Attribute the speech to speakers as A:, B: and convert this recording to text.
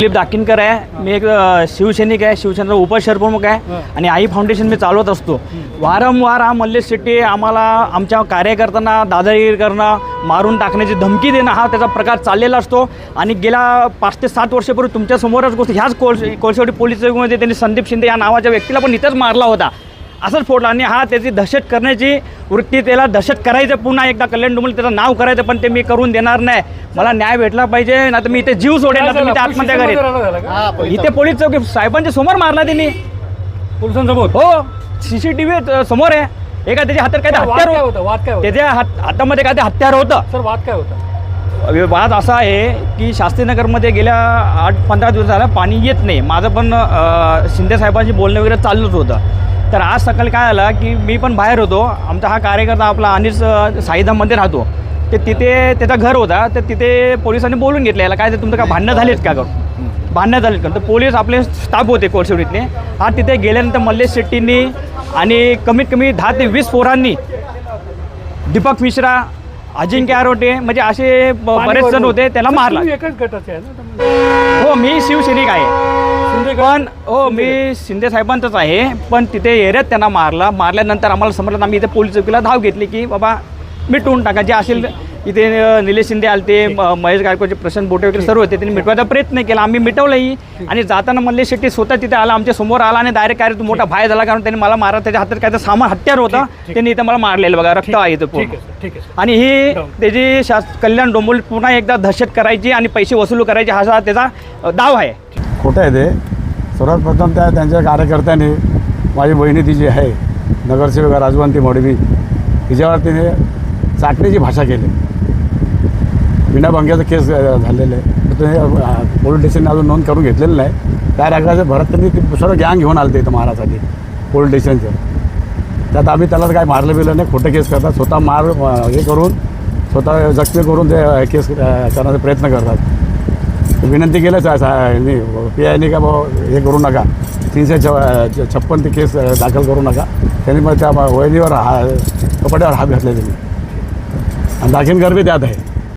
A: दिलीप दाकिनकर आहे मी एक शिवसैनिक आहे शिवसेनेचा उपशहरप्रमुख आहे आणि आई फाउंडेशन मी चालवत असतो। वारंवार हा मल्लेश शेट्टी आम्हाला आमच्या कार्यकर्त्यांना दादागिरी करणं मारून टाकण्याची धमकी देणं हा त्याचा प्रकार चाललेला असतो. आणि गेल्या पाच ते सात वर्षापूर्वी तुमच्या समोरच गोष्ट ह्याच कोळस कोळशेवाडी पोलीस त्यांनी संदीप शिंदे या नावाच्या व्यक्तीला पण इथंच मारला होता. असंच फोडला. आणि हा त्याची दहशत करण्याची वृत्ती त्याला दहशत करायचं पुन्हा एकदा कल्याण डोंबल त्याचं नाव करायचं पण ते मी करून देणार नाही. मला न्याय भेटला पाहिजे ना तर मी इथे जीव सोडेल ना तर मी ते आत्महत्या करेन. इथे पोलीस चौकी साहेबांच्या समोर मारला त्यांनी
B: पोलिसांसमोर?
A: हो सीसीटीव्ही समोर आहे. एका त्याच्या हातात काय हत्यार
B: काय
A: होतं? त्याच्या हात हातामध्ये काय ते हत्यार होतं?
B: सर वाद काय होता?
A: वाद असा आहे की शास्त्रीनगरमध्ये गेल्या आठ पंधरा दिवस झाला पाणी येत नाही. माझं पण शिंदे साहेबांशी बोलणं वगैरे चालूच होतं. तर आज सकाळी काय आलं की मी पण बाहेर होतो. आमचा हा कार्यकर्ता आपला अनिस साईधाममध्ये राहतो. ते तिथे त्याचं घर होता. तर तिथे पोलिसांनी बोलून घेतलं. याला काय ते तुमचं काय भांडणं झालेत का? करून भांडणं झालेत का? तर पोलीस आपले स्टाफ होते कोळशेवडीतले हा तिथे गेल्यानंतर मल्लेश शेट्टींनी आणि कमीत कमी दहा ते वीस पोरांनी दीपक मिश्रा अजिंक्य आरोटे म्हणजे असे बरेच जण होते त्याला मारला.
B: एकच गटाचे आहे ना त्यामुळे.
A: हो मी शिवसैनिक आहे. पण हो मी शिंदे साहेबांचंच आहे पण तिथे एरियात त्यांना मारला. मारल्यानंतर आम्हाला समजलं आम्ही इथे पोलीस चौकीला धाव घेतली की बाबा मिटवून टाका जे असेल इथे निलेश शिंदे आलते म- महेश गायकवाडचे प्रशांत बोटे वगैरे सर्व होते. त्यांनी मिटवायचा प्रयत्न केला. आम्ही मिटवलंही. आणि जाताना मल्लेश शेट्टी स्वतः तिथे आला आमच्यासमोर आला आणि डायरेक्ट काय रे तू मोठा भाय झाला कारण त्यांनी मला मारा त्याच्या हातात काय तर सामान हत्यार होतं. त्यांनी इथं मला मारलेलं बघा रक्त आहे इथं
B: ठीक
A: पूर्ण.
B: आहे सर ठीक आहे सर.
A: आणि ही. त्याची शास कल्याण डोंबोली पुन्हा एकदा दहशत करायची आणि पैसे वसूल करायचे हा असा त्याचा डाव आहे.
C: खोटं आहे ते. सर्वात प्रथम त्या त्यांच्या कार्यकर्त्यांनी माझी बहिणी ती जी आहे. नगरसेविका राजवंती मोडवी. तिच्यावर तिने चाटणीची भाषा केली. विनाभंग्याचं केस झालेलं आहे. तर ते पोलीस स्टेशनने अजून नोंद करून घेतलेलं नाही. त्या रागाचं भरत त्यांनी ते सर्व गँग घेऊन आलं इथं मारासाठी पोलीस स्टेशनचं. त्यात आम्ही त्याला काय मारलं बिरलं नाही खोटं केस करतात. स्वतः मार हे करून स्वतः जखमी करून ते केस करण्याचा प्रयत्न करतात. विनंती केलं सा- सा- पी आयने का बाबा हे करू नका. तीनशे छ छप्पन ते केस दाखल करू नका. त्यांनी मग त्या वहिनीवर हा कपड्यावर हात घातले त्यांनी. आणि दाखिन बी त्यात आहे.